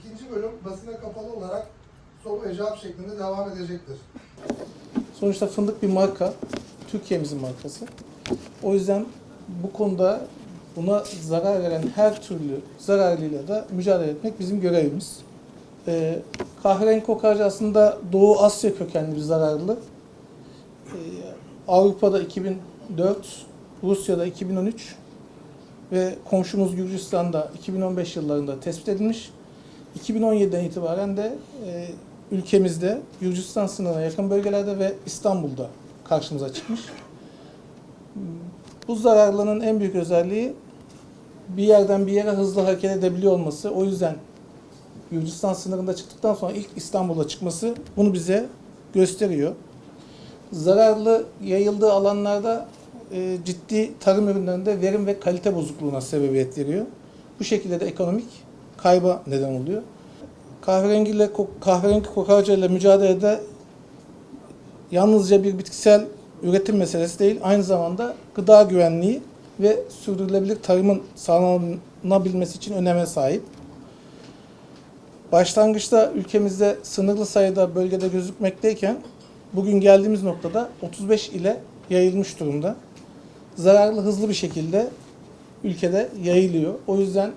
ikinci bölüm basına kapalı olarak soru ve cevap şeklinde devam edecektir. Sonuçta fındık bir marka. Türkiye'mizin markası. O yüzden bu konuda buna zarar veren her türlü zararlıyla da mücadele etmek bizim görevimiz. Ee, kahverengi kokarca aslında Doğu Asya kökenli bir zararlı. Ee, Avrupa'da 2004, Rusya'da 2013 ve komşumuz Gürcistan'da 2015 yıllarında tespit edilmiş. 2017'den itibaren de e, ülkemizde Gürcistan sınırına yakın bölgelerde ve İstanbul'da karşımıza çıkmış. Bu zararlının en büyük özelliği bir yerden bir yere hızlı hareket edebiliyor olması. O yüzden Gürcistan sınırında çıktıktan sonra ilk İstanbul'a çıkması bunu bize gösteriyor. Zararlı yayıldığı alanlarda e, ciddi tarım ürünlerinde verim ve kalite bozukluğuna sebebiyet veriyor. Bu şekilde de ekonomik kayba neden oluyor. Kahverengi ile kahverengi kokarca ile mücadelede yalnızca bir bitkisel üretim meselesi değil, aynı zamanda gıda güvenliği ve sürdürülebilir tarımın sağlanabilmesi için öneme sahip. Başlangıçta ülkemizde sınırlı sayıda bölgede gözükmekteyken bugün geldiğimiz noktada 35 ile yayılmış durumda. Zararlı hızlı bir şekilde ülkede yayılıyor. O yüzden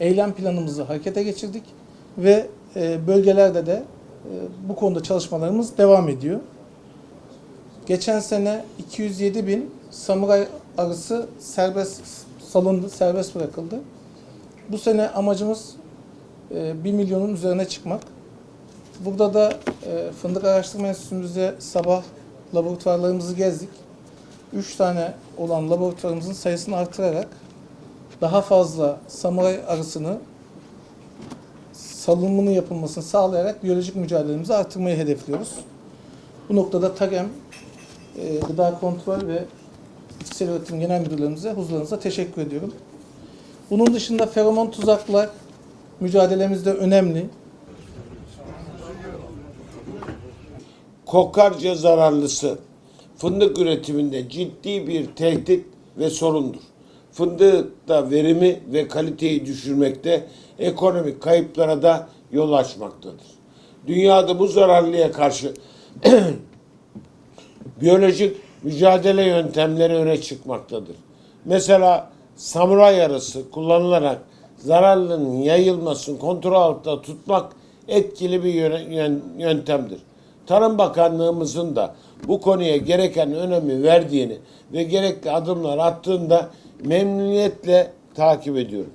eylem planımızı harekete geçirdik ve e, bölgelerde de e, bu konuda çalışmalarımız devam ediyor. Geçen sene 207 bin samuray arısı serbest salındı, serbest bırakıldı. Bu sene amacımız e, 1 milyonun üzerine çıkmak. Burada da e, Fındık Araştırma Enstitümüzde sabah laboratuvarlarımızı gezdik. 3 tane olan laboratuvarımızın sayısını artırarak daha fazla samuray arısını salınımını yapılmasını sağlayarak biyolojik mücadelemizi artırmayı hedefliyoruz. Bu noktada TAGEM, e, Gıda Kontrol ve Bitkisel Üretim Genel Müdürlerimize, huzurlarınıza teşekkür ediyorum. Bunun dışında feromon tuzaklar mücadelemizde önemli. kokarca zararlısı fındık üretiminde ciddi bir tehdit ve sorundur. Fındıkta verimi ve kaliteyi düşürmekte, ekonomik kayıplara da yol açmaktadır. Dünyada bu zararlıya karşı biyolojik mücadele yöntemleri öne çıkmaktadır. Mesela samuray arısı kullanılarak zararlının yayılmasını kontrol altında tutmak etkili bir yöntemdir. Tarım Bakanlığımızın da bu konuya gereken önemi verdiğini ve gerekli adımlar attığında memnuniyetle takip ediyorum.